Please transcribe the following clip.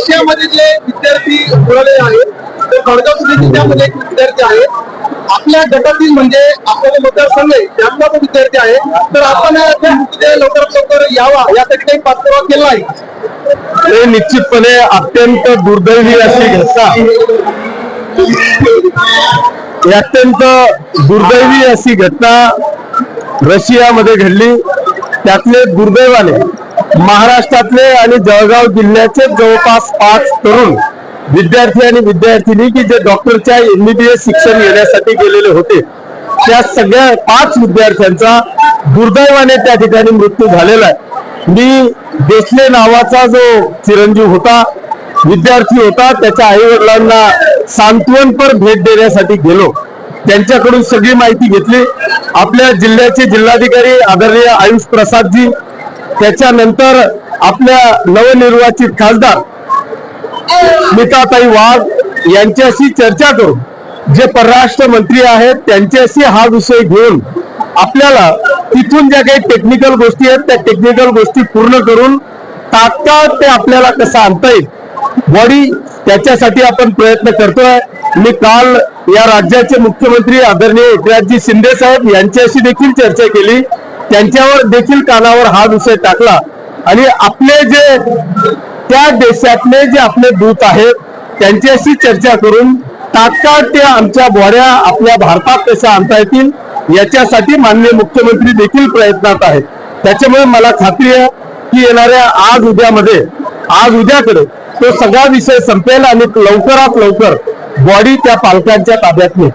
रशियामध्ये जे विद्यार्थी उरले आहेत ते खडगाव सुद्धा जिल्ह्यामध्ये एक विद्यार्थी आहे. आपल्या गटातील म्हणजे आपल्याला मतदारसंघ आहे त्यातला तो विद्यार्थी आहे तर आपण तिथे लवकरात लवकर यावा यासाठी काही पाठपुरावा केला आहे हे निश्चितपणे अत्यंत दुर्दैवी अशी घटना. ही अत्यंत दुर्दैवी अशी घटना रशियामध्ये घडली. त्यातले दुर्दैवाने महाराष्ट्रातले आणि जळगाव जिल्ह्याचे जवळपास पाच तरुण विद्यार्थी आणि विद्यार्थिनी की जे डॉक्टरच्या एमबीबीएस शिक्षण घेण्यासाठी गेलेले होते. त्या सगळ्या पाच विद्यार्थ्यांचा दुर्दैवाने त्या ठिकाणी मृत्यू झालेला आहे. मी देशले नावाचा जो चिरंजीव होता विद्यार्थी होता त्याच्या आई वडिलांना सांत्वनपर भेट देण्यासाठी गेलो. त्यांच्याकडून सगळी माहिती घेतली. आपल्या जिल्ह्याचे जिल्हाधिकारी आदरणीय आयुष प्रसादजी त्याच्यानंतर आपल्या नवनिर्वाचित खासदार मिताताई वाघ यांच्याशी चर्चा करून जे परराष्ट्र मंत्री आहेत त्यांच्याशी हा विषय घेऊन आपल्याला तिथून ज्या काही टेक्निकल गोष्टी आहेत त्या टेक्निकल गोष्टी पूर्ण करून तात्काळ ते आपल्याला कसं आणता येईल बॉडी त्याच्यासाठी आपण प्रयत्न करतोय. मी काल या राज्याचे मुख्यमंत्री आदरणीय एकनाथजी शिंदे साहेब यांच्याशी देखील चर्चा केली. त्यांच्यावर देखील कानावर हा विषय टाकला. आणि आपले जे त्या देशातले जे आपले दूत आहेत त्यांच्याशी चर्चा करून तात्काळ त्या आमच्या बोऱ्या आपल्या भारतात कशा आणता येतील याच्यासाठी माननीय मुख्यमंत्री देखील प्रयत्नात आहेत. त्याच्यामुळे मला खात्री आहे की येणाऱ्या आज उद्यामध्ये आज उद्याकडे तो सगळा विषय संपेल आणि लवकरात लवकर बॉडी त्या पालकांच्या ताब्यात येईल